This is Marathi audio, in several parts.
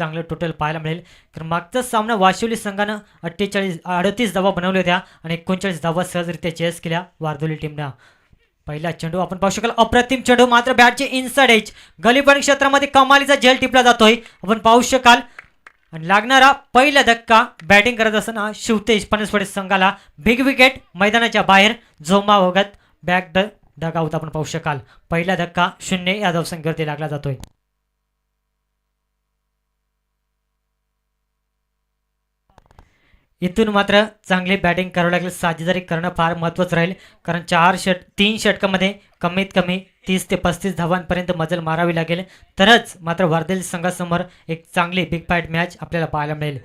चांगलं टोटल पाहायला मिळेल. कारण मागचा सामना वाशिवली संघानं अठ्ठेचाळीस अडतीस धावा बनवल्या होत्या आणि एकोणचाळीस धावा सहजरित्या चेस केल्या वारदोली टीमनं पहिला चेंडू आपण पाहू शकाल. अप्रतिम चेंडू मात्र बॅटचे इन्साइड एज गलीपण क्षेत्रामध्ये कमालीचा झेल टिपला जातोय. आपण पाहू शकाल. आणि लागणारा पहिला धक्का बॅटिंग करत असताना शिवतेज पनसवडे संघाला बिग विकेट मैदानाच्या बाहेर जोमा वगत बॅक द डगआउट आपण पाहू शकाल. पहिला धक्का शून्य या धावसंख्येवरती लागला जातोय. इथून मात्र चांगली बॅटिंग करावं लागेल. साजेदारी करणं फार महत्त्वाचं राहील. कारण चार षट तीन षटकामध्ये कमीत कमी तीस ते पस्तीस धावांपर्यंत मजल मारावी लागेल. तरच मात्र वर्धेल संघासमोर एक चांगली बिग फाईट मॅच आपल्याला पाहायला मिळेल.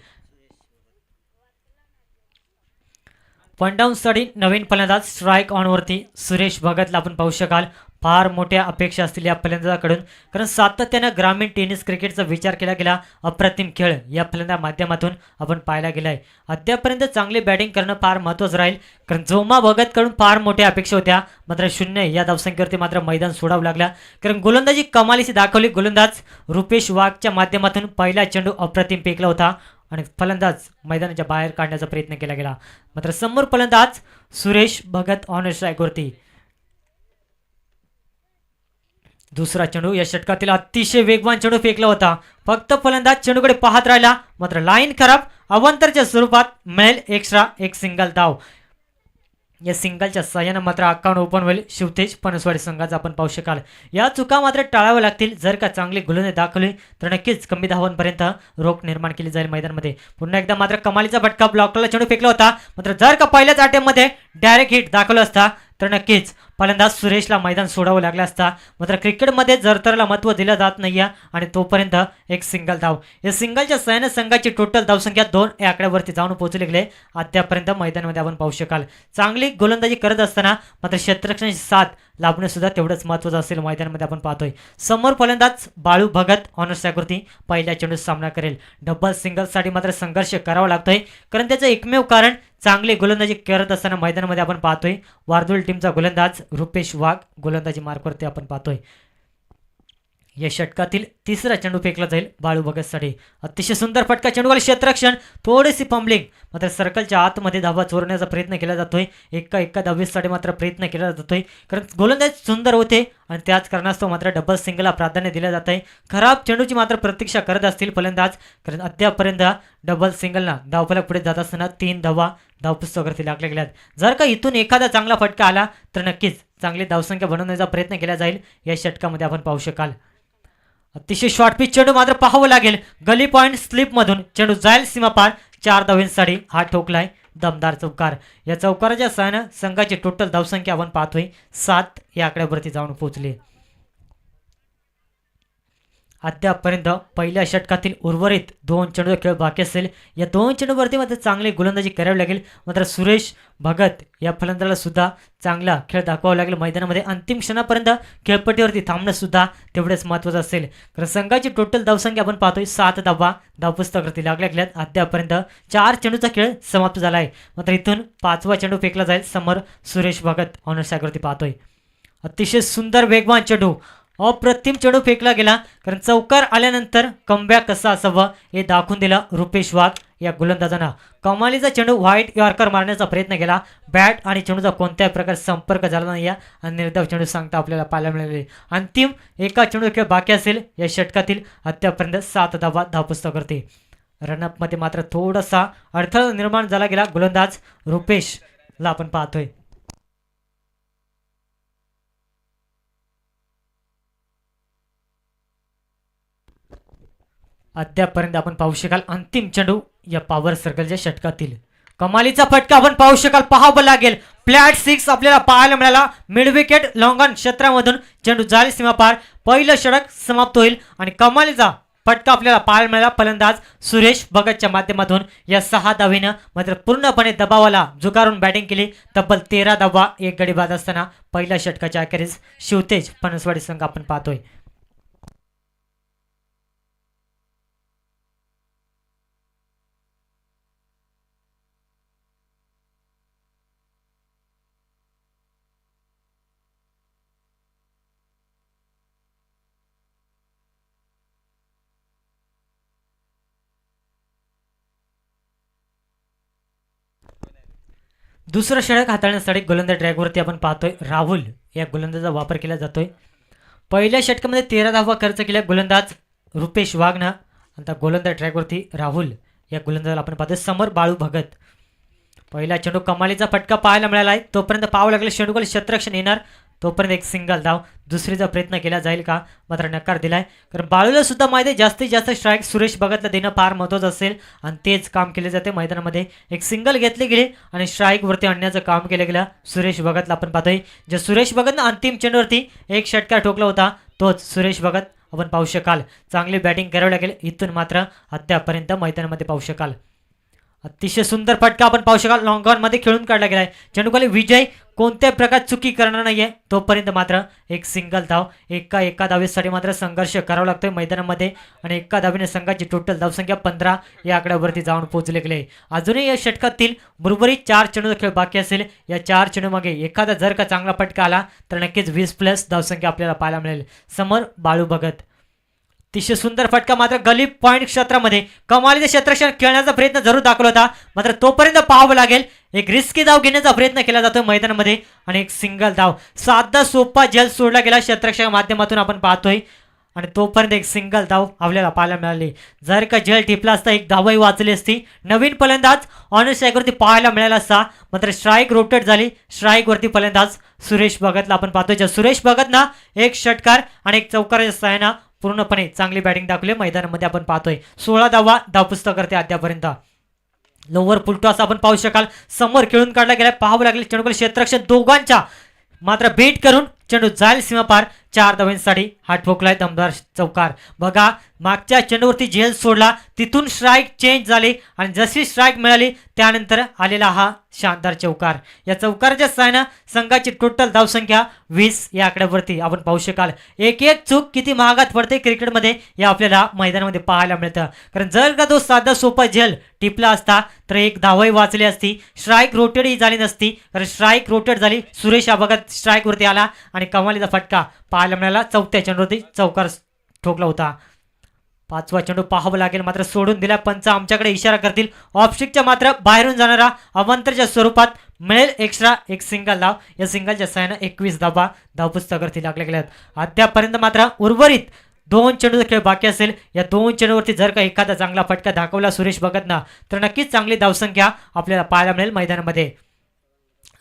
वनसाठी नवीन फलंदाज स्ट्राईक ऑनवरती सुरेश भगतला आपण पाहू शकाल. फार मोठ्या अपेक्षा असतील या फलंदाजाकडून. कारण सातत्यानं ग्रामीण टेनिस क्रिकेटचा विचार केला गेला अप्रतिम खेळ या फलंदा माध्यमातून आपण पाहायला गेला आहे अद्यापर्यंत चांगली बॅटिंग करणं फार महत्त्वाचं राहील. कारण जोमा भगतकडून फार मोठ्या अपेक्षा होत्या. मात्र शून्य या धावसंख्येवरती मात्र मैदान सोडावं लागला. कारण गोलंदाजी कमालीशी दाखवली गोलंदाज रुपेश वाघच्या माध्यमातून पहिला चेंडू अप्रतिम फेकला होता आणि फलंदाज मैदानाच्या बाहेर काढण्याचा प्रयत्न केला गेला. मात्र समोर फलंदाज सुरेश भगत ऑन स्ट्राईकवरती दुसरा चेंडू या षटकातील अतिशय वेगवान चेंडू फेकला होता. फक्त फलंदाज चेंडूकडे पाहत राहिला मात्र लाईन खराब अवंतरच्या स्वरूपात मिळेल एक्स्ट्रा एक सिंगल धाव. या सिंगलच्या सहाय्यानं मात्र अकाउंट ओपन होईल. शिवतेज पनसवाडी संघाचा आपण पाहू शकाल. या चुका मात्र टाळाव्या लागतील. जर का चांगली गुलने दाखवली तर नक्कीच कमी धावांपर्यंत रोख निर्माण केली जाईल मैदानमध्ये. पुन्हा एकदा मात्र कमालीचा फटका ब्लॉकला चेंडू फेकला होता. मात्र जर का पहिल्याच अटेम्पमध्ये डायरेक्ट हिट दाखवलं असता तर नक्कीच फलंदाज सुरेशला मैदान सोडावं लागलं असता. मात्र क्रिकेटमध्ये जरतरला महत्त्व दिलं जात नाही आणि तोपर्यंत एक सिंगल धाव. या सिंगलच्या सहाय्याने संघाची टोटल धावसंख्या दोन या आकड्यावरती जाऊन पोहोचले गेले आत्यापर्यंत मैदानामध्ये आपण पाहू शकाल. चांगली गोलंदाजी करत असताना मात्र क्षेत्रक्षणाची साथ लाभणेसुद्धा तेवढंच महत्त्वाचं असेल मैदानामध्ये आपण पाहतोय. समोर फलंदाज बाळू भगत ऑनर्सॅकृती पहिल्या चेंडूत सामना करेल. डबल सिंगलसाठी मात्र संघर्ष करावा लागतोय. कारण त्याचं एकमेव कारण चांगली गोलंदाजी करत असताना मैदानामध्ये आपण पाहतोय वारदोल टीमचा गोलंदाज रुपेश वाघ गोलंदाजी मार्कवरती आपण पाहतोय. या षटकातील तिसरा चेंडू फेकला जाईल बाळू भगतसाठी. अतिशय सुंदर फटका चेंडूवर क्षेत्ररक्षण. थोडीशी पंबलिंग मात्र सर्कलच्या आतमध्ये धावा चोरण्याचा प्रयत्न केला जातोय. एका एका दहावीससाठी मात्र प्रयत्न केला जातोय. कारण गोलंदाज सुंदर होते आणि त्याच कारणास्तव मात्र डबल सिंगलला प्राधान्य दिलं जात आहे खराब चेंडूची मात्र प्रतीक्षा करत असतील फलंदाज. कारण अद्यापर्यंत डबल सिंगलना धावफलक पुढे जात असताना तीन धावा धावपुस्तकावरती लागल्या गेल्यात. जर का इथून एखादा चांगला फटका आला तर नक्कीच चांगली धावसंख्या बनवण्याचा प्रयत्न केला जाईल. या षटकामध्ये आपण पाहू शकाल. अतिशय शॉर्ट पिच चेंडू मात्र पाहावं लागेल. गली पॉईंट स्लिपमधून चेंडू जाईल सीमापार. चार धावेंसाठी हा ठोकलाय दमदार चौकार. या चौकाराच्या सहाय्यानं संघाची टोटल धावसंख्या आपण पाहतोय. सात या आकड्यावरती जाऊन पोहोचली. अद्यापर्यंत पहिल्या षटकातील उर्वरित दोन चेंडूचा खेळ बाकी असेल. या दोन चेंडूवरती मात्र चांगली गोलंदाजी करावी लागेल. मात्र सुरेश भगत या फलंदाला सुद्धा चांगला खेळ दाखवावा लागेल. मैदानामध्ये अंतिम क्षणापर्यंत खेळपट्टीवरती थांबणंसुद्धा तेवढेच तेवढंच महत्त्वाचं असेल. कारण संघाची टोटल धावसंख्या आपण पाहतोय सात धावा धावपुस्तकावरती लागल्या गेल्यात. अद्यापर्यंत चार चेंडूचा खेळ समाप्त झाला आहे. मात्र इथून पाचवा चेंडू फेकला जाईल समोर सुरेश भगत ऑनर्सॅकवरती पाहतोय. अतिशय सुंदर वेगवान चेंडू अप्रतिम चेंडू फेकला गेला. कारण चौकार आल्यानंतर कमबॅक कसा असावं हे दाखवून दिलं रुपेश वाघ या गोलंदाजानं. कमालीचा चेंडू व्हाईट यॉर्कर मारण्याचा प्रयत्न केला. बॅट आणि चेंडूचा कोणत्याही प्रकारे संपर्क झाला नाही आणि निर्धाव चेंडू सांगता आपल्याला पाहायला मिळाले अंतिम एका चेंडू खेळ बाकी असेल या षटकातील आत्तापर्यंत सात धावा करते. रनअपमध्ये मात्र थोडासा अडथळा निर्माण झाला गेला. गोलंदाज रुपेशला आपण पाहतोय. अद्यापर्यंत आपण पाहू शकाल अंतिम चेंडू या पॉवर सर्कलच्या षटकातील. कमालीचा फटका आपण पाहू शकाल पाहावं लागेल. फ्लॅट सिक्स आपल्याला पाहायला मिळाला. मिड विकेट लॉंगॉन क्षेत्रामधून चेंडू जाईल सीमापार पहिलं षटक समाप्त होईल आणि कमालीचा फटका आपल्याला पाहायला मिळाला. फलंदाज सुरेश भगतच्या माध्यमातून या सहा धावीनं मात्र पूर्णपणे दबावाला झुगारून बॅटिंग केली. तब्बल तेरा धावा एक गडी बाद असताना पहिल्या षटकाच्या अखेरीस शिवतेज पनसवाडी संघ आपण पाहतोय. दुसरं षडक हाताळण्यासाठी गोलंदाज ट्रॅकवरती आपण पाहतोय. राहुल या गोलंदाजाचा वापर केला जातोय. पहिल्या षटकामध्ये तेरा धावा खर्च केल्या गोलंदाज रुपेश वाघना आता गोलंदाज ट्रॅकवरती राहुल. या गोलंदाजाला आपण पाहतोय समर बाळू भगत. पहिला चेंडू कमालीचा फटका पाहायला मिळाला आहे तोपर्यंत पाहावं लागलं चेंडूला शत्रक्षण येणार. तोपर्यंत एक सिंगल धाव दुसरीचा प्रयत्न केला जाईल का? मात्र नकार दिलाय. कारण बाळूला सुद्धा माहिती आहे जास्तीत जास्त स्ट्राईक सुरेश भगतला देणं फार महत्त्वाचं असेल आणि तेच काम केले जाते मैदानामध्ये. एक सिंगल घेतले गेले आणि स्ट्राईकवरती आणण्याचं काम केलं गेलं. सुरेश भगतला आपण पाहतोय. जे सुरेश भगतनं अंतिम चेंडूवरती एक षटकार ठोकला होता तोच सुरेश भगत आपण पाहू शकाल. चांगली बॅटिंग करावी लागेल इथून मात्र अद्यापर्यंत मैदानामध्ये पाहू शकाल. अतिशय सुंदर फटका आपण पाहू शकाल. लॉंगमध्ये खेळून काढला गेला आहे चेंडूखाली विजय कोणत्याही प्रकार चुकी करणार नाहीये? तोपर्यंत मात्र एक सिंगल धाव एका एका धावेसाठी मात्र संघर्ष करावा लागतोय मैदानामध्ये आणि एका धावेने संघाची टोटल धावसंख्या पंधरा या आकड्यावरती जाऊन पोहोचले गेले. अजूनही या षटकातील उर्वरित चार चेंडूचा खेळ बाकी असेल. या चार चेंडूमागे एखादा जर का चांगला फटका आला तर नक्कीच वीस प्लस धावसंख्या आपल्याला पाहायला मिळेल. समोर बाळू भगत. अतिशय सुंदर फटका मात्र गली पॉईंट क्षेत्रामध्ये कमालीचे क्षेत्रक्षण खेळण्याचा प्रयत्न जरूर दाखवला होता. मात्र तोपर्यंत पाहावं लागेल एक रिस्की धाव घेण्याचा प्रयत्न केला जातो मैदानामध्ये आणि एक सिंगल धाव. साधा सोपा जल सोडला गेला क्षेत्रक्षण माध्यमातून आपण पाहतोय. आणि तोपर्यंत एक सिंगल धाव आपल्याला पाहायला मिळाली. जर का जल टिपला असता एक धावही वाचली असती. नवीन फलंदाज ऑन स्ट्राईकवरती पाहायला मिळाला असता. मात्र स्ट्राईक रोटेट झाली. स्ट्राईकवरती फलंदाज सुरेश भगतला आपण पाहतोय. ज्या सुरेश भगतना एक षटकार आणि एक चौकाराच्या सहाय्यानं पूर्णपणे चांगली बॅटिंग दाखवली मैदानामध्ये आपण पाहतोय. सोळा धावा धावपुस्तक करते अद्यापर्यंत लोवर पुलटॉस आपण पाहू शकाल. समोर खेळून काढला गेला पाहावं लागले चेंडूकडे क्षेत्रक्षण दोघांच्या. मात्र भेट करून चेंडू जाईल सीमापार चार धावांसाठी हा ठोकलाय दमदार चौकार. बघा मागच्या चेंडूवरती झेल सोडला तिथून स्ट्राईक चेंज झाली आणि जशी स्ट्राईक मिळाली त्यानंतर आलेला हा शानदार चौकार. या चौकाराच्या सहाय्यानं संघाची टोटल धावसंख्या वीस या आकड्यावरती आपण पाहू शकाल. एक एक चूक किती महागात पडते क्रिकेटमध्ये या आपल्याला मैदानामध्ये पाहायला मिळतं. कारण जर का तो साधा सोपा झेल टिपला असता तर एक धावही वाचली असती स्ट्राईक रोटेटही झाली नसती. कारण स्ट्राईक रोटेड झाली सुरेश हा बघत स्ट्राईकवरती आला. आणि कमालीचा फटका पाहायला मिळाला. चौथ्या चेंडूवरती चौकार ठोकला होता. पाचवा चेंडू पाहावं लागेल मात्र सोडून दिला पंच. आमच्याकडे इशारा करतील. ऑपस्टिकच्या मात्र बाहेरून जाणारा अवंतरच्या स्वरूपात मिळेल एक्स्ट्रा एक सिंगल धाव. या सिंगलच्या सहाय्यानं एकवीस धाबा धावपुस्तकावरती लागल्या गेल्यात. अद्यापर्यंत मात्र उर्वरित दोन चेंडूचा खेळ बाकी असेल. या दोन चेंडूवरती जर का एखादा चांगला फटका दाखवला सुरेश भगतनं तर नक्कीच चांगली धावसंख्या आपल्याला पाहायला मिळेल मैदानामध्ये.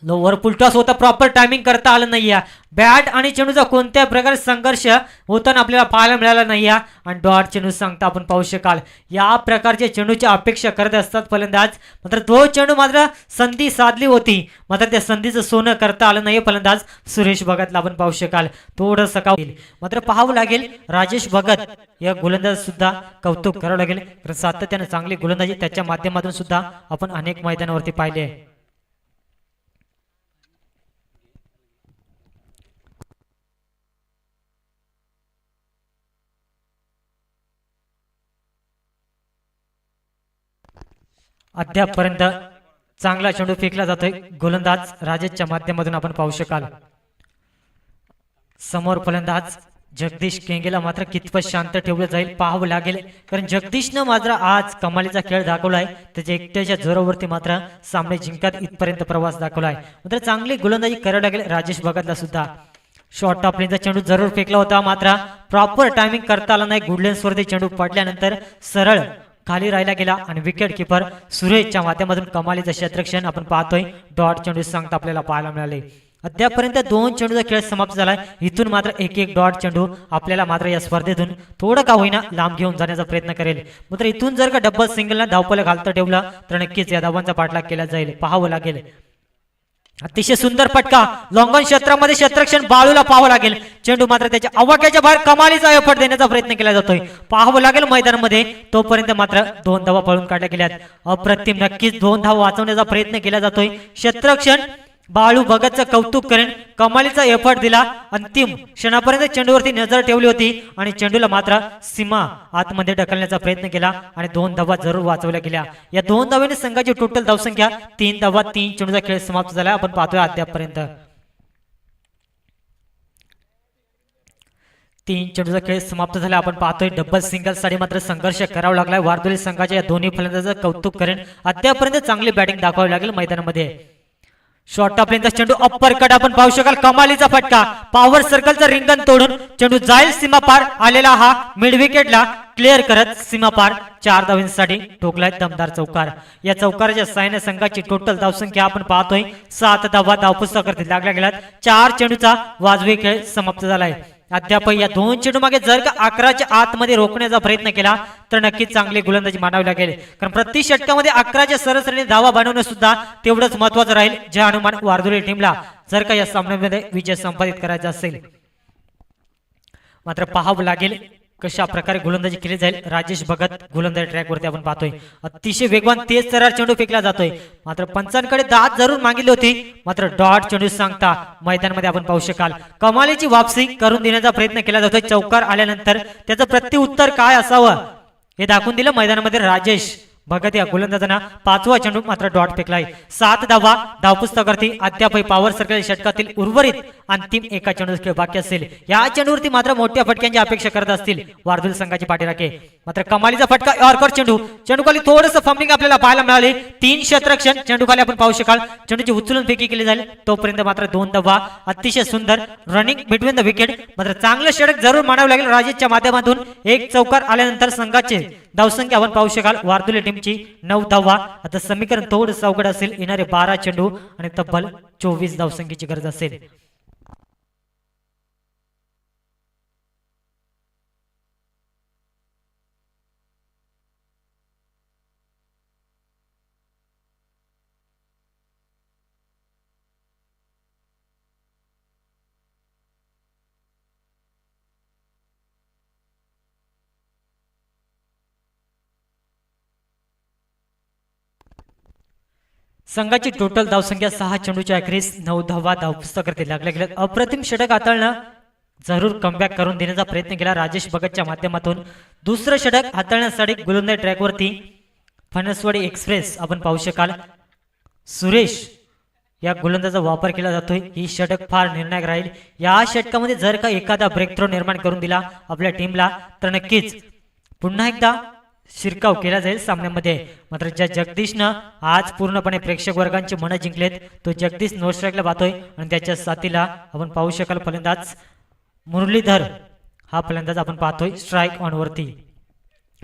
लोवर पुलटॉस होता प्रॉपर टायमिंग करता आलं नाही बॅट आणि चेंडूचा कोणत्या प्रकारे संघर्ष होताना आपल्याला पाहायला मिळाला नाही आणि डॉट चेंडू सांगता आपण पाहू शकाल. या प्रकारच्या चेंडूची अपेक्षा करत असतात फलंदाज. मात्र तो चेंडू मात्र संधी साधली होती. मात्र त्या संधीचं सोनं करता आलं नाही फलंदाज. सुरेश भगतला आपण पाहू शकाल. थोडं सकाळ मात्र पाहावं लागेल राजेश भगत या गोलंदाज सुद्धा कौतुक करावं लागेल. कारण सातत्यानं चांगली गोलंदाजी त्याच्या माध्यमातून सुद्धा आपण अनेक मैदानावरती पाहिले अद्यापपर्यंत चांगला चेंडू फेकला जातोय गोलंदाज राजेशच्या माध्यमातून आपण पाहू शकाल. समोर फलंदाज जगदीश केंगेला मात्र कितपत शांत ठेवलं जाईल पाहावं लागेल. कारण जगदीशनं मात्र आज कमालीचा खेळ दाखवलाय. त्याच्या एकट्याच्या जोरावरती मात्र सामने जिंकत इथपर्यंत प्रवास दाखवलाय. मात्र चांगली गोलंदाजी करावी लागेल राजेश भगतला सुद्धा. शॉर्ट ऑफ चेंडू जरूर फेकला होता मात्र प्रॉपर टायमिंग करता आला नाही. गुडलेन्स वरती चेंडू पडल्यानंतर सरळ खाली राहिला गेला आणि विकेट किपर सुरेशच्या माध्यमातून कमालीचं क्षेत्रक्षण आपण पाहतोय. डॉट चेंडू सांगता आपल्याला पाहायला मिळाले. अद्यापर्यंत दोन चेंडूचा खेळ समाप्त झालाय. इथून मात्र एक एक डॉट चेंडू आपल्याला मात्र या स्पर्धेतून थोडं का होईना लांब घेऊन जाण्याचा प्रयत्न करेल. मात्र इथून जर का डब्बल सिंगलला धावपलं घालतं ठेवलं तर नक्कीच या धावांचा पाठलाग केला जाईल. पाहावं लागेल. अतिशय सुंदर फटका. लॉंगन क्षेत्रामध्ये क्षेत्रक्षण बाळूला पाहावं लागेल. चेंडू मात्र त्याच्या आवाक्याच्या बाहेर कमालीचा एफर्ट देण्याचा प्रयत्न केला जातोय. पाहावं लागेल मैदानामध्ये. तोपर्यंत मात्र दोन धावा पळून काढल्या गेल्यात. अप्रतिम नक्कीच दोन धावा वाचवण्याचा प्रयत्न केला जातोय. क्षेत्रक्षण बाळू भगतचं कौतुक करेन. कमालीचा एफर्ट दिला. अंतिम क्षणापर्यंत चेंडूवरती नजर ठेवली होती आणि चेंडूला मात्र सीमा आतमध्ये ढकलण्याचा प्रयत्न केला आणि दोन धावा जरूर वाचवल्या गेल्या. या दोन धाव्याने संघाची टोटल धावसंख्या तीन धावा तीन चेंडूचा खेळ समाप्त झाला. आपण पाहतोय अद्यापपर्यंत. तीन चेंडूचा खेळ समाप्त झाला. आपण पाहतोय डबल सिंगलसाठी मात्र संघर्ष करावा लागलाय. वारदोली संघाच्या या दोन्ही फलंदाजाचं कौतुक करेन. अद्यापर्यंत चांगली बॅटिंग दाखवावी लागेल मैदानामध्ये. शॉर्ट टॉपलेनचा चेंडू अप्पर कट आपण पाहू शकाल कमालीचा फटका पॉवर सर्कलचं रिंगण तोडून चेंडू जाईल सीमा पार आलेला हा मिड विकेटला क्लिअर करत सीमा पार चार धावींसाठी ठोकलाय दमदार चौकार या चौकाराच्या सैन्य संघाची टोटल धावसंख्या आपण पाहतोय सात धावा धावपुस्तक लागल्या गेल्यात चार चेंडूचा वाजवी खेळ समाप्त झालाय अद्याप या दोन चेंडू मागे जर का अकराच्या आतमध्ये रोखण्याचा प्रयत्न केला तर नक्कीच चांगली गोलंदाजी मानावी लागेल. कारण प्रति षटकामध्ये अकराच्या सरसरीने धावा बनवणं सुद्धा तेवढंच महत्वाचं राहील जे अनुमान वारदुरी टीमला जर का या सामन्यामध्ये विजय संपादित करायचा असेल. मात्र पाहावं लागेल कशा प्रकारे गोलंदाजी केली जाईल राजेश भगत गोलंदाजी ट्रॅकवरती आपण पाहतोय. अतिशय वेगवान तेज तरार चेंडू फेकला जातोय. मात्र पंचांकडे दात जरूर मागितली होती. मात्र डॉट चेंडू सांगता मैदानामध्ये आपण पाहू शकाल. कमालीची वापसी करून देण्याचा प्रयत्न केला जातोय. चौकार आल्यानंतर त्याचं प्रत्युत्तर काय असावं हे दाखवून दिलं मैदानामध्ये राजेश. भगत या गोलंदाजांना पाचवा चेंडू मात्र डॉट फेकलाय. सात धावा धावपुस्तकावरती अद्यापही पॉवर सर्कल षटकातील उर्वरित अंतिम एका चेंडू बाकी असेल. या चेंडूवरती मात्र मोठ्या फटक्यांची अपेक्षा करत असतील वारदुल संघाची पाठीराखे. मात्र कमालीचा फटका यॉर्कर चेंडू चेंडूखाली थोडस थोडंसं फंबिंग आपल्याला पाहायला मिळाले. तीन क्षेत्रक्षण चेंडूखाली आपण पाहू शकाल. चेंडूची उचलून फेकी केली जाईल. तोपर्यंत मात्र दोन धावा अतिशय सुंदर रनिंग बिटवीन द विकेट मात्र चांगलं षटक जरूर मानावं लागेल राजेशच्या माध्यमातून. एक चौकार आल्यानंतर संघाचे धावसंख्या आपण पाहू शकाल. वारदुले टीमची नऊ धावा आता समीकरण थोडं अवघड असेल. येणारे बारा चेंडू आणि तब्बल चोवीस धावसंख्येची गरज असेल. संघाची टोटल धावसंख्या सहा चेंडूच्या अखेरीस नऊ धावा धावपुस्तकावरती लागल्या गेल्या अप्रतिम षटक हाताळणं जरूर कमबॅक करून देण्याचा प्रयत्न केला राजेश भगतच्या माध्यमातून. दुसरं षटक हाताळण्यासाठी गोलंदाज ट्रॅकवरती फणसवाडी एक्सप्रेस आपण पाहू शकाल. सुरेश या गोलंदाजा वापर केला जातोय. ही षटक फार निर्णायक राहील. या षटकामध्ये जर का एखादा ब्रेक थ्रो निर्माण करून दिला आपल्या टीमला तर नक्कीच पुन्हा एकदा शिरकाव केला जाईल सामन्यामध्ये. मात्र ज्या जगदीशनं आज पूर्णपणे प्रेक्षक वर्गांचे मनं जिंकलेत तो जगदीश नोस्ट्राईकला पाहतोय आणि त्याच्या साथीला आपण पाहू शकाल फलंदाज मुरलीधर. हा फलंदाज आपण पाहतोय स्ट्राईक ऑनवरती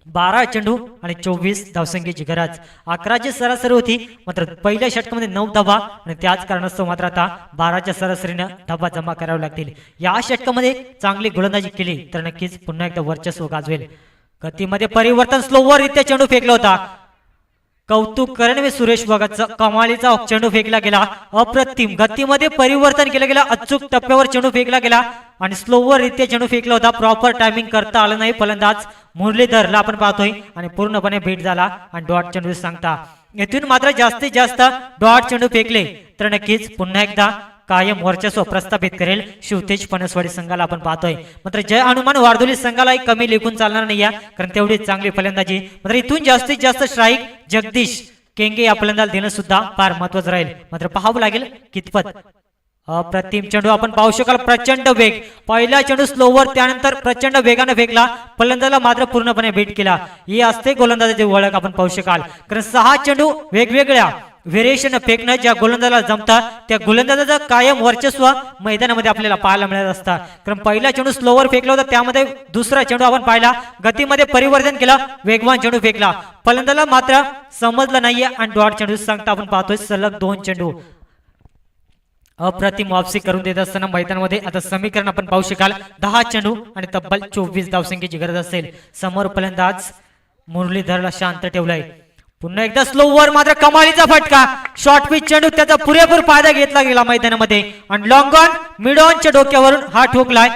बारा चेंडू आणि चोवीस धावसंख्येची गरज. अकराची सरासरी होती मात्र पहिल्या षटकामध्ये नऊ धावा आणि त्याच कारणास्तव मात्र आता बाराच्या सरासरीनं धावा जमा करावे लागतील. या षटकामध्ये चांगली गोलंदाजी केली तर नक्कीच पुन्हा एकदा वर्चस्व गाजवेल. गतीमध्ये परिवर्तन स्लोवर रित्या चेंडू फेकला होता. कौतुक करणवे सुरेश भगतचा. कमालीचा चेंडू फेकला गेला. अप्रतिम गतीमध्ये परिवर्तन केलं गेलं. अचूक टप्प्यावर चेंडू फेकला गेला आणि स्लोवर रित्या चेंडू फेकला होता. प्रॉपर टायमिंग करता आलं नाही फलंदाज. मुरलीधरला आपण पाहतोय आणि पूर्णपणे भेट झाला आणि डॉट चेंडू सांगता. येथून मात्र जास्तीत जास्त डॉट चेंडू फेकले. तर नक्कीच पुन्हा एकदा कायम वर्चस्व प्रस्थापित करेल. शिवतेज पनसवाडी संघाला आपण पाहतोय. मात्र जय हनुमान वारदोली संघाला कमी लेखून चालणार नाही आहे कारण तेवढी चांगली फलंदाजी. मात्र इथून जास्तीत जास्त स्ट्राईक जगदीश केंगे या फलंदाज देणं सुद्धा फार महत्वाचं राहील. मात्र पाहावं लागेल कितपत. अप्रतिम चेंडू आपण पाहू शकाल प्रचंड वेग. पहिला चेंडू स्लोवर त्यानंतर प्रचंड वेगाने फेकला. फलंदाजाला मात्र पूर्णपणे भेट केला. ही असते गोलंदाजाची ओळख आपण पाहू शकाल. कारण सहा चेंडू वेगवेगळ्या व्हेरिएशन फेकणं ज्या गोलंदाजाला जमतात त्या गोलंदाजाचा कायम वर्चस्व मैदानामध्ये आपल्याला पाहायला मिळत असतात कारण पहिला चेंडू स्लोवर फेकला होता त्यामध्ये दुसरा चेंडू आपण पाहिला. गतीमध्ये परिवर्तन केलं वेगवान चेंडू फेकला. फलंदाला मात्र समजलं नाहीये आणि डॉट चेंडू सांगता आपण पाहतोय सलग दोन चेंडू. अप्रतिम वापसी करून देत असताना मैदानामध्ये आता समीकरण आपण पाहू शकाल. दहा चेंडू आणि तब्बल चोवीस धावसंख्येची गरज असेल. समोर फलंदाज मुरलीधरला शांत ठेवलाय. पुन्हा एकदा स्लोवर मात्र कमालीचा फटका. शॉर्ट पिच चेंडू त्याचा पुरेपूर फायदा घेतला गेला मैदानामध्ये. आणि लॉंग ऑन मिड ऑनच्या डोक्यावरून हा ठोकलाय.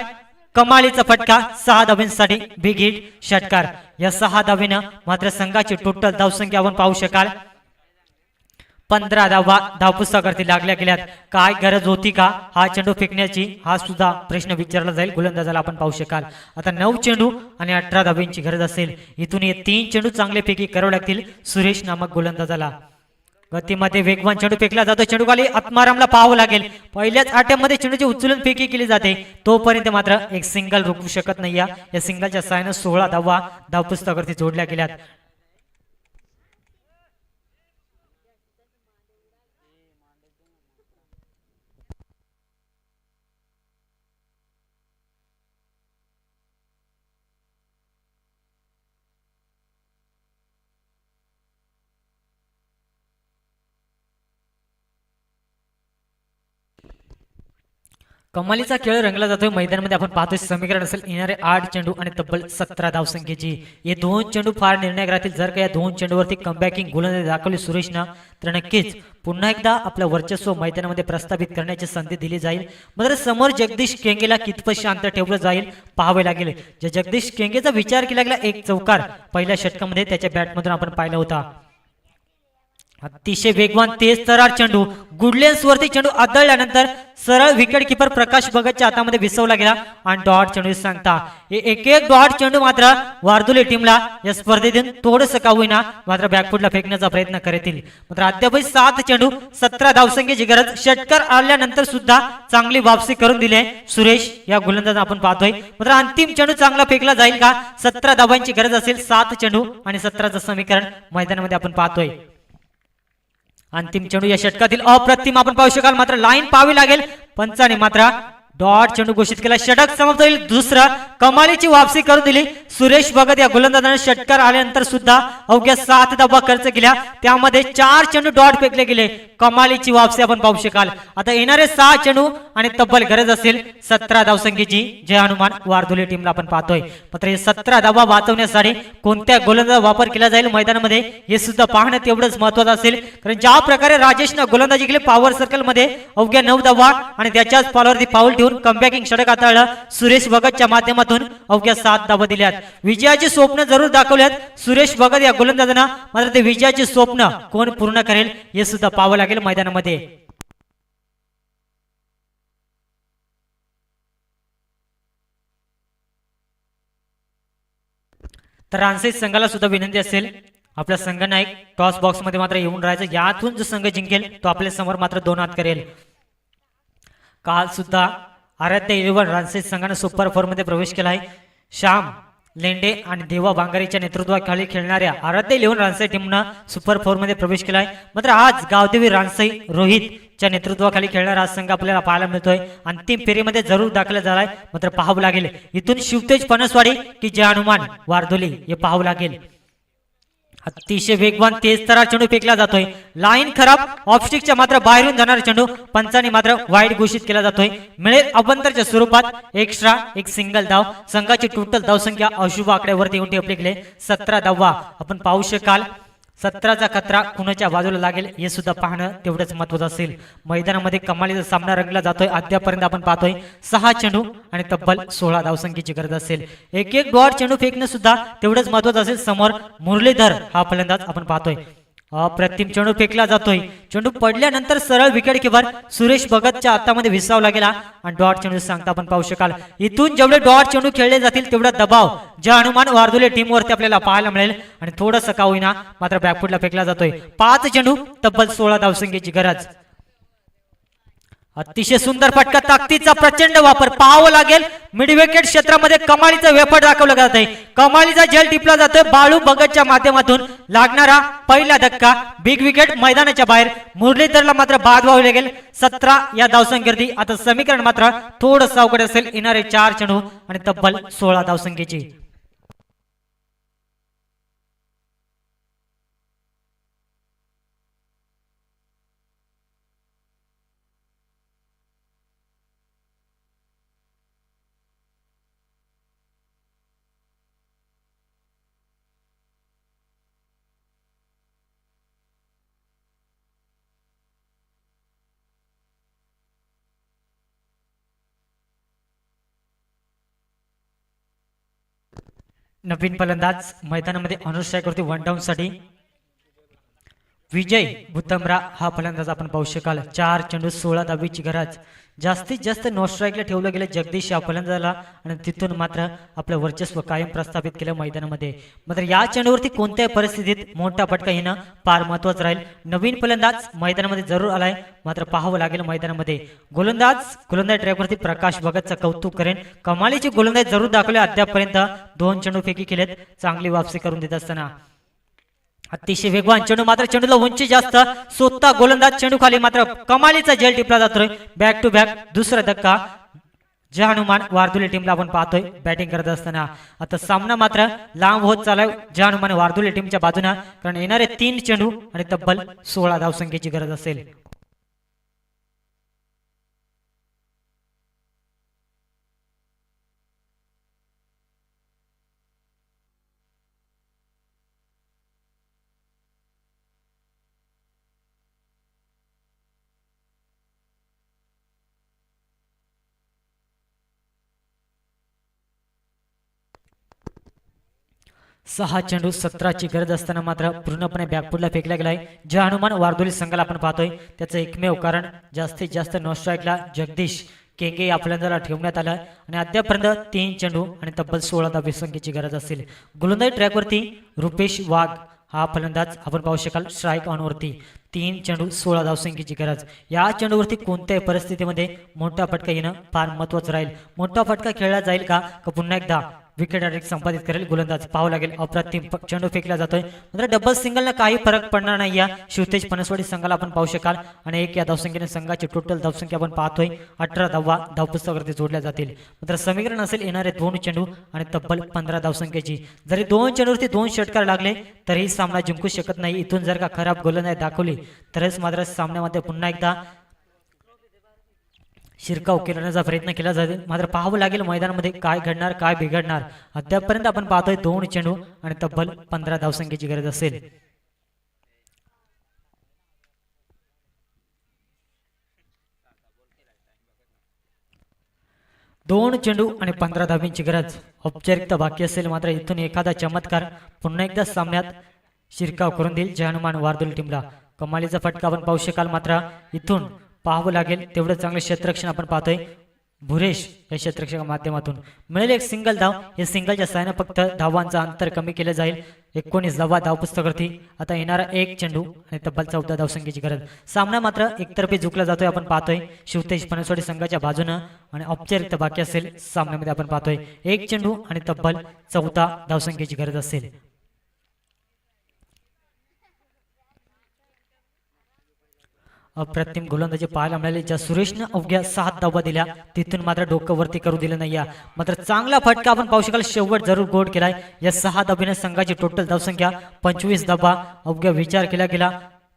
कमालीचा फटका सहा धाब्यांसाठी बिग हिट षटकार. या सहा धावेनं मात्र संघाची टोटल धावसंख्या आपण पाहू शकाल. पंधरा धावा धावपुस्तकावरती लागल्या गेल्यात. काय गरज होती का? हा चेंडू फेकण्याची? हा सुद्धा प्रश्न विचारला जाईल. गोलंदाजाला आपण पाहू शकाल. आता नऊ चेंडू आणि अठरा धाब्यांची गरज असेल. इथून हे तीन चेंडू चांगले पैकी करावे लागतील सुरेश नामक गोलंदाजाला. गतीमध्ये वेगवान चेंडू फेकला जातो. चेंडू खाली आत्मारामला पाहावं लागेल. पहिल्याच आट्यामध्ये चेंडूची उचलून फेकी केली जाते. तोपर्यंत मात्र एक सिंगल रोखू शकत नाही या सिंगलच्या सायनं सोळा धावा धावपुस्तकावरती जोडल्या गेल्यात. कमालीचा खेळ रंगला जातोय. मैदानामध्ये आपण पाहतोय समीकरण असेल येणारे आठ चेंडू आणि तब्बल सतरा धावसंख्येची. हे दोन चेंडू फार निर्णायक राहतील. जर का या दोन चेंडूवरती कमबॅकिंग गोलंदाजी दाखवली सुरेशनं तर नक्कीच पुन्हा एकदा आपलं वर्चस्व मैदानामध्ये प्रस्थापित करण्याची संधी दिली जाईल. मात्र समोर जगदीश केंगेला कितपत शांत ठेवलं जाईल पाहावे लागेल. जे जगदीश केंगेचा विचार केला गेला एक चौकार. पहिल्या षटकामध्ये त्याच्या बॅटमधून आपण पाहिला होता. अतिशय वेगवान तेज तरार चेंडू गुडलेन्स वरती चेंडू आदळल्यानंतर सरळ विकेट किपर प्रकाश भगतच्या हातामध्ये विसवला गेला आणि डॉट चेंडू सांगता एक एक डॉट चेंडू मात्र वार्दुली टीमला या स्पर्धेतून थोडस का होईना मात्र बॅकफुटला फेकण्याचा प्रयत्न करतील. मात्र अद्यापही सात चेंडू सतरा धावसंख्येची गरज षटकर आल्यानंतर सुद्धा चांगली वापसी करून दिली सुरेश या गोलंदाज आपण पाहतोय. मात्र अंतिम चेंडू चांगला फेकला जाईल का? सतरा धावांची गरज असेल सात चेंडू आणि सतराचं समीकरण मैदानामध्ये आपण पाहतोय. अंतिम चेंडू या षटकातील अप्रतिम आपण पाहू शकाल. मात्र लाईन पाहावी लागेल. पंचाने मात्र डॉट चेंडू घोषित केला. षटक समाप्त होईल. दुसरं कमालीची वापसी करून दिली. सुरेश भगत या गोलंदाजाने षटकार आल्यानंतर सुद्धा अवघ्या सात धावा खर्च केल्या. त्यामध्ये चार चेंडू डॉट फेकले गेले. कमालीची वापसी आपण पाहू शकाल. आता येणारे सहा चेंडू आणि तब्बल गरज असेल सतरा धावसंख्येची जय हनुमान वारदुले टीमला आपण पाहतोय. मात्र हे सतरा धावा वाचवण्यासाठी कोणत्या गोलंदाज वापर केला जाईल मैदानामध्ये हे सुद्धा पाहणं तेवढंच महत्वाचं असेल. कारण ज्या प्रकारे राजेशनं गोलंदाजी केली पॉवर सर्कलमध्ये अवघ्या नऊ धावा आणि त्याच्याच फॉलोवरती पाऊल ठेवून कमबॅकिंग षटक हाताळलं सुरेश भगतच्या माध्यमातून अवघ्या सात धावा दिल्यात. विजयाची स्वप्न जरूर दाखवल्यात. सुरेश भगत या गोलंदाजांना मात्र ते विजयाची स्वप्न कोण पूर्ण करेल हे सुद्धा पाहावं लागेल मैदानामध्ये. तर रानसेज संघाला सुद्धा विनंती असेल. आपला संघ नाईक टॉस बॉक्समध्ये मात्र येऊन राहायचं. यातून जो संघ जिंकेल तो आपल्यासमोर मात्र दोन हात करेल. काल सुद्धा आराध्य इलेव्हन रानसेज संघानं सुपर फोरमध्ये प्रवेश केला आहे. श्याम लेंडे आणि देवा बांगारीच्या नेतृत्वाखाली खेळणाऱ्या आराध्य इलेव्हन रानसाई टीमनं सुपर फोरमध्ये प्रवेश केला आहे. मात्र आज गावदेवी रानसाई रोहितच्या नेतृत्वाखाली खेळणारा हा संघ आपल्याला पाहायला मिळतोय. अंतिम फेरीमध्ये जरूर दाखल झालाय मात्र पाहावं लागेल. इथून शिवतेज पनसवाडी की जय हनुमान वारदोली हे पाहावं लागेल. अतिशय वेगवान तेज तरा चेंडू फेकला जातोय. लाईन खराब ऑफस्टिकच्या मात्र बाहेरून जाणारा चेंडू पंचाने मात्र वाईट घोषित केला जातोय. मिळेल अभंतरच्या स्वरूपात एक्स्ट्रा एक सिंगल धाव. संघाची टोटल धावसंख्या अशुभ आकड्यावरती येऊन टेपले गेले. सतरा धावा. आपण पाहू शकाल सत्राचा खतरा कुणाच्या बाजूला लागेल हे सुद्धा पाहणं तेवढंच महत्वाचं असेल. मैदानामध्ये कमालीचा सामना रंगला जातोय अद्यापर्यंत आपण पाहतोय सहा चेंडू आणि तब्बल सोळा धावसंख्येची गरज असेल. एक एक डॉट चेंडू फेकणं सुद्धा तेवढंच महत्वाचं असेल समोर मुरलीधर हा फलंदाज आपण पाहतोय. अप्रतिम चेंडू फेकला जातोय. चेंडू पडल्यानंतर सरळ विकेट किपर सुरेश भगतच्या हातामध्ये विसावला गेला आणि डॉट चेंडू सांगता आपण पाहू शकाल. इथून जेवढे डॉट चेंडू खेळले जातील तेवढा दबाव जे हनुमान वारदुले टीमवरती आपल्याला पाहायला मिळेल. आणि थोडंसं का होईना मात्र बॅकफुटला फेकला जातोय. पाच चेंडू तब्बल सोळा धावसंख्येची गरज. अतिशय सुंदर फटका ताकदीचा प्रचंड वापर. पाहावं लागेल मिडविकेट क्षेत्रामध्ये कमालीचा वेफट दाखवला जात आहे कमालीचा जल टिपला जातोय बाळू भगतच्या माध्यमातून लागणारा पहिला धक्का. बिग विकेट मैदानाच्या बाहेर. मुरलीधरला मात्र बाद व्हावी लागेल. सतरा या धावसंख्येवरती. आता समीकरण मात्र थोडं अवघड असेल. येणारे चार चेंडू आणि तब्बल सोळा धावसंख्येची. नवीन फलंदाज मैदानामध्ये ऑनर करते वन डाऊन साठी. विजय बुतमरा हा फलंदाज आपण पाहू शकाल. चार चेंडू सोळा दहावीची गरज. जास्तीत जास्त नॉस्ट्राईकला ठेवलं गेलं जगदीश या फलंदाजाला. आणि तिथून मात्र आपलं वर्चस्व कायम प्रस्थापित केलं मैदानामध्ये. मात्र या चेंडूवरती कोणत्याही परिस्थितीत मोठा फटका येणं फार महत्वाचं राहील. नवीन फलंदाज मैदानामध्ये जरूर आलाय. मात्र पाहावं लागेल मैदानामध्ये. गोलंदाज गोलंदाज ट्रॅकवरती प्रकाश भगतचं कौतुक करेन. कमालीचे गोलंदाज जरूर दाखवले अद्यापपर्यंत. दोन चेंडू फेकी केलेत. चांगली वापसी करून देत असताना. अतिशय वेगवान. चेंडू मात्र चेंडूला उंची जास्त. स्वतः गोलंदाज चेंडू खाली मात्र कमालीचा जेल टिपला जातोय. बॅक टू बॅक दुसरा धक्का. जे हनुमान वारदुले टीमला आपण पाहतोय. बॅटिंग करत असताना. आता सामना मात्र लांब होत चालाय जे हनुमान वारदुले टीमच्या बाजूने. कारण येणारे तीन चेंडू आणि तब्बल सोळा धावसंख्येची गरज असेल. सहा चेंडू सतराची गरज असताना मात्र पूर्णपणे बॅकफुटला फेकला गेलाय. ज्या हनुमान वारदोली संघाला आपण पाहतोय त्याचं एकमेव कारण जास्तीत जास्त नो स्ट्राईकला जगदीश केंगे या फलंदाला ठेवण्यात आलं. आणि अद्यापर्यंत तीन चेंडू आणि तब्बल सोळा धावे संख्येची गरज असेल. गोलंदाज ट्रॅकवरती रुपेश वाघ हा फलंदाज आपण पाहू शकाल स्ट्राईक ऑनवरती तीन चेंडू सोळा धावसंख्येची गरज. या चेंडूवरती कोणत्याही परिस्थितीमध्ये मोठा फटका येणं फार महत्वाचं राहील. मोठा फटका खेळला जाईल का? का पुन्हा एकदा विकेट डायरेक्ट संपादित करेल. गोलंदाज पाहावं लागेल. अप्रतिम चेंडू फेकला जातोय. मात्र डबल सिंगलला काही फरक पडणार नाही या. शिवतेज पनसवाडी संघाला आपण पाहू शकाल. आणि एक या धावसंख्येने संघाची टोटल धावसंख्या आपण पाहतोय. अठरा धावा धावपुस्तकावरती जोडल्या जातील. मात्र समीकरण असेल येणारे दोन चेंडू आणि तब्बल पंधरा धावसंख्येची. जरी दोन चेंडूवरती दोन षटकार लागले तरीही सामना जिंकू शकत नाही. इथून जर का खराब गोलंदाज दाखवली तरच मात्र सामन्यामध्ये पुन्हा एकदा शिरकाव करण्याचा प्रयत्न केला जाईल मात्र पाहावं लागेल मैदानामध्ये काय घडणार काय बिघडणार. अद्यापर्यंत आपण पाहतोय दोन चेंडू आणि तब्बल पंधरा धावसंख्येची गरज असेल. दोन चेंडू आणि पंधरा धावींची गरज. औपचारिकता बाकी असेल मात्र इथून एखादा चमत्कार पुन्हा एकदा सामन्यात शिरकाव करून देईल जे हनुमान वारदुल टीमला. कमालीचा फटका आपण पाहू शकाल मात्र इथून पाहावं लागेल. तेवढं चांगलं क्षेत्ररक्षण आपण पाहतोय. भुरेश या क्षेत्ररक्षका माध्यमातून. मिळेल एक सिंगल धाव. या सिंगलच्या साहाय्याने फक्त धावांचं अंतर कमी केलं जाईल. एकोणीस धावा धाव पुस्तकावरती. आता येणारा एक चेंडू आणि तब्बल चौदा धावसंख्येची गरज. सामना मात्र एकतर्फी झुकला जातोय आपण पाहतोय. शिवतेज पनसवाडी संघाच्या बाजूनं आणि औपचारिकता बाकी असेल. सामन्यामध्ये आपण पाहतोय. एक चेंडू आणि तब्बल चौदा धावसंख्येची गरज असेल. अप्रतिम गोलंदाजी पाहायला मिळाली. ज्या सुरेशनं अवघ्या सात धावा दिल्या तिथून मात्र डोकं वरती करू दिलं नाही मात्र चांगला फटका आपण पाहू शकाल. शेवट जरूर गोड केलाय. या सहा धाबीनं संघाची टोटल धावसंख्या पंचवीस धाबा अवघ्या विचार केला गेला.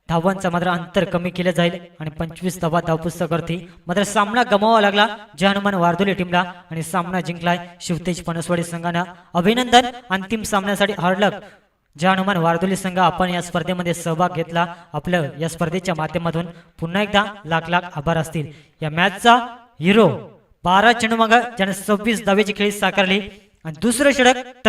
धावांचा मात्र अंतर कमी केलं जाईल आणि पंचवीस धावा धावपुस्तकावरती मात्र सामना गमावा लागला. ज्या हनुमान वारदोली टीमला आणि सामना जिंकलाय शिवतेज पनसवाडी संघानं. अभिनंदन. अंतिम सामन्यासाठी हार्डलक ज्या हनुमान वारदोली संघ आपण या स्पर्धेमध्ये सहभाग घेतला आपलं या स्पर्धेच्या माध्यमातून पुन्हा एकदा लाख लाख आभार असतील. या मॅचचा हिरो बारा चेंडू माग ज्याने सव्वीस धावेची खेळी साकारली. आणि दुसरं षडक